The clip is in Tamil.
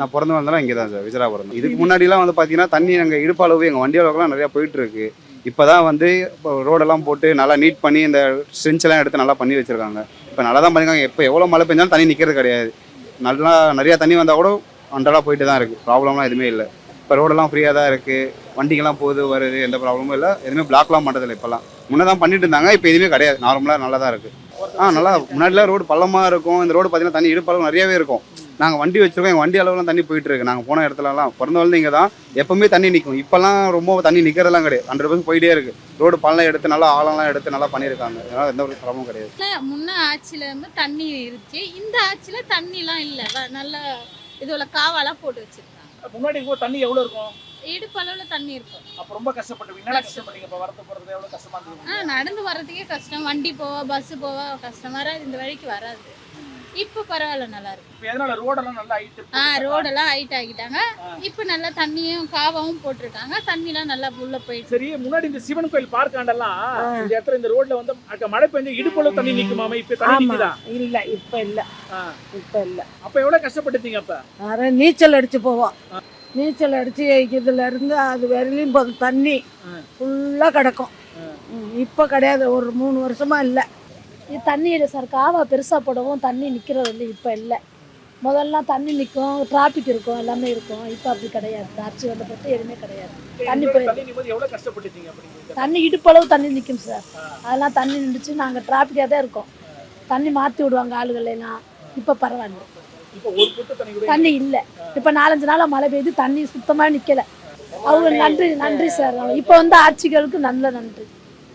நான் பிறந்து வந்தாலும் இங்கே தான் சார் விஜயராபுரம் இதுக்கு முன்னாடிலாம் வந்து பார்த்தீங்கன்னா தண்ணி எங்கள் இடுப்பு அளவு எங்கள் வண்டி அளவுக்குலாம் நிறையா போயிட்டுருக்கு. இப்போ தான் வந்து இப்போ ரோடெல்லாம் போட்டு நல்லா நீட் பண்ணி இந்த ஸ்ட்ரென்ச்செல்லாம் எடுத்து நல்லா பண்ணி வச்சுருக்காங்க. இப்போ நல்லா தான் பண்ணியிருக்காங்க இப்போ எவ்வளோ மழை பெஞ்சாலும் தண்ணி நிற்கிறது கிடையாது. நல்லா நிறையா தண்ணி வந்தால் கூட அண்டராக போயிட்டு தான் இருக்குது ப்ராப்ளம்லாம் எதுவுமே இல்லை. இப்போ ரோடெல்லாம் ஃப்ரீயாக தான் இருக்குது வண்டிங்கெல்லாம் போகுது வருது எந்த ப்ராப்ளமும் இல்லை. எதுவுமே பிளாக்லாம் பண்ணுறதில்ல இப்போல்லாம். முன்னே தான் பண்ணிட்டு இருந்தாங்க இப்போ எதுவுமே கிடையாது. நார்மலாக நல்லா தான் இருக்குது ஆ நல்லா முன்னாடிலாம் ரோடு பள்ளமாக இருக்கும். இந்த ரோடு பார்த்தீங்கன்னா தண்ணி இடுப்பளவு நிறையவே இருக்கும். நாங்கள் வண்டி வச்சிருக்கோம் எங்கள் வண்டி அளவுலாம் தண்ணி போயிட்டு இருக்கு நாங்கள் போன இடத்துலலாம் பிறந்த வந்து இங்கே தான் எப்பவுமே தண்ணி நிற்கும் இப்போல்லாம் ரொம்ப தண்ணி நிற்கிறதெல்லாம் கிடையாது. ஹண்ட்ரட் பர்சன்ட் போயிட்டே இருக்கு. ரோடு பள்ளம் எடுத்து நல்லா ஆழம்லாம் எடுத்து நல்லா பண்ணியிருக்காங்க. அதனால எந்த ஒரு ப்ராப்ளமும் கிடையாது. இல்ல, முன்ன ஆட்சியில இருந்து தண்ணி இருந்துச்சு. இந்த ஆட்சியில தண்ணிலாம் இல்ல. வ- நல்ல இதுல காவாலாம் போட்டு வச்சிருக்காங்க. முன்னாடி தண்ணி எவ்வளவு இருக்கும்? இடுப்பு அளவுல தண்ணி இருக்கும். அப்ப ரொம்ப கஷ்டப்பட்டு என்ன கஷ்டப்பட்டீங்க. இப்ப வரது போறது எவ்வளவு கஷ்டமா இருந்தது? ஆ நடந்து வர்றதுக்கே கஷ்டம். வண்டி போவா பஸ் போவா கஷ்டம். வராது இந்த வழிக்கு வராது. இப்போ பரவாயில்ல நல்லா இருக்கு. இப்ப எதனால? ரோடெல்லாம் நல்லா ஹைட் ஆ ரோடெல்லாம் ஹைட் ஆக்கிட்டாங்க. இப்போ நல்லா தண்ணியும் காவாவும் போட்டிருக்காங்க. தண்ணிலாம் நல்லா உள்ள போயிட்டு சரி முன்னாடி இந்த சிவன் கோயில் பார்க்காண்டெல்லாம் இந்த இடத்துல இந்த ரோட்ல வந்து அங்க மழை பெஞ்சு இடுப்பளவு தண்ணி நிக்குமாமா இப்ப தண்ணி நிக்குதா? இல்ல இப்ப இல்ல. ஆ. இப்ப இல்ல. அப்ப எவ்வளவு கஷ்டப்பட்டுட்டீங்க அப்ப? அரை நீச்சல் அடிச்சு போவோம். நீச்சல் அடிச்சு இதுல இருந்து அது வரையிலும் தண்ணி. ஃபுல்லா கிடக்கும். இப்ப கிடையாது. ஒரு மூணு வருஷமா இல்ல. இது தண்ணி இல்லை சார் காவா பெருசாக போடவும் தண்ணி நிற்கிறது இல்லை இப்போ இல்லை. முதல்லாம் தண்ணி நிற்கும் டிராஃபிக் இருக்கும் எல்லாமே இருக்கும். இப்போ அப்படி கிடையாது. ஆட்சி வந்த பற்றி எதுவுமே கிடையாது. தண்ணி போய் தண்ணி? இடுப்பளவு தண்ணி நிற்கும் சார் அதெல்லாம் தண்ணி நின்றுச்சு நாங்கள் டிராஃபிக்காக தான் இருக்கோம். தண்ணி மாற்றி விடுவாங்க ஆளுகள் எல்லாம். இப்போ பரவாயில்ல. தண்ணி இல்லை. இப்போ நாலஞ்சு நாளாக மழை பெய்யுது தண்ணி சுத்தமாக நிற்கல அவங்க நன்றி நன்றி சார் இப்போ வந்து ஆட்சிகளுக்கு நல்ல நன்றி.